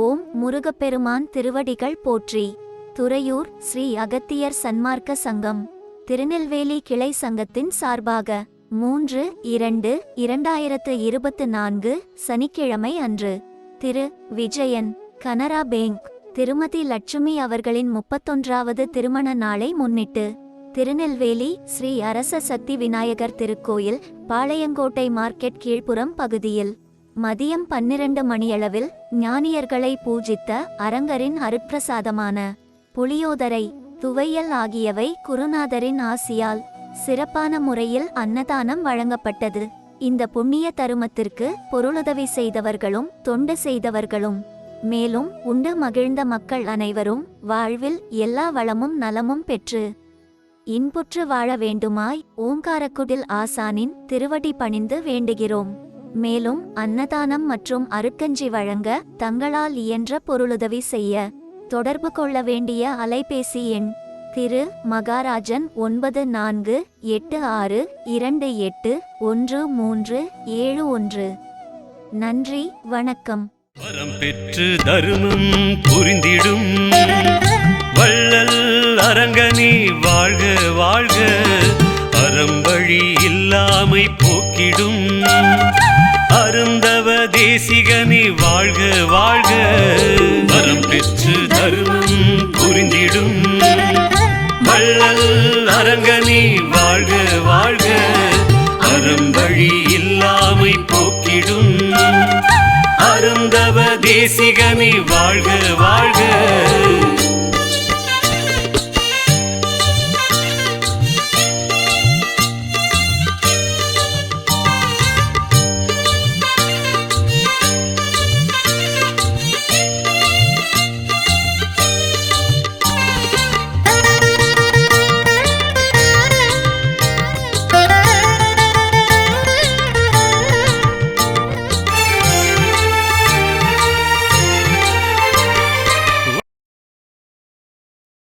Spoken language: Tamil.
ஓம் முருகப்பெருமான் திருவடிகள் போற்றி. துறையூர் ஸ்ரீ அகத்தியர் சன்மார்க்க சங்கம். திருநெல்வேலி கிளை சங்கத்தின் சார்பாக மூன்று இரண்டு இரண்டாயிரத்து இருபத்து நான்கு சனிக்கிழமை அன்று திரு. விஜயன் கனரா பேங்க் திருமதி லட்சுமி அவர்களின் முப்பத்தொன்றாவது திருமண நாளை முன்னிட்டு திருநெல்வேலி ஸ்ரீ அரச சக்தி விநாயகர் திருக்கோயில் பாளையங்கோட்டை மார்க்கெட் கீழ்ப்புறம் பகுதியில் மதியம் பன்னிரண்டு மணியளவில் ஞானியர்களை பூஜித்த அரங்கரின் அருட்பிரசாதமான புளியோதரை துவையல் ஆகியவை குருநாதரின் ஆசியால் சிறப்பான முறையில் அன்னதானம் வழங்கப்பட்டது. இந்த புண்ணிய தருமத்திற்கு பொருளுதவி செய்தவர்களும் தொண்டு செய்தவர்களும் மேலும் உண்டு மகிழ்ந்த மக்கள் அனைவரும் வாழ்வில் எல்லா வளமும் நலமும் பெற்று இன்புற்று வாழ வேண்டுமாய் ஓங்காரக்குடில் ஆசானின் திருவடி பணிந்து வேண்டுகிறோம். மேலும் அன்னதானம் மற்றும் அருட்கஞ்சி வழங்க தங்களால் இயன்ற பொருளுதவி செய்ய. தொடர்பு கொள்ள வேண்டிய அலைபேசி எண் திரு மகாராஜன் ஒன்பது நான்கு எட்டு ஆறு இரண்டு எட்டு ஒன்று மூன்று ஏழு ஒன்று. நன்றி வணக்கம். வரம் பெற்று தருமம் புரிந்திடும். வள்ளல் அரங்கனே வாழ்க வாழ்க. அறம்பழி இல்லாமை போக்கிடும். அருந்தவ தேசிகனி வாழ்க வாழ்க. வரம் பெற்று தருமம் புரிந்திடும். வள்ளல் அரங்கனி வாழ்க வாழ்க. அறம் வழி இல்லாமை போக்கிடும். அருந்தவ தேசிகனி வாழ்க வாழ்க.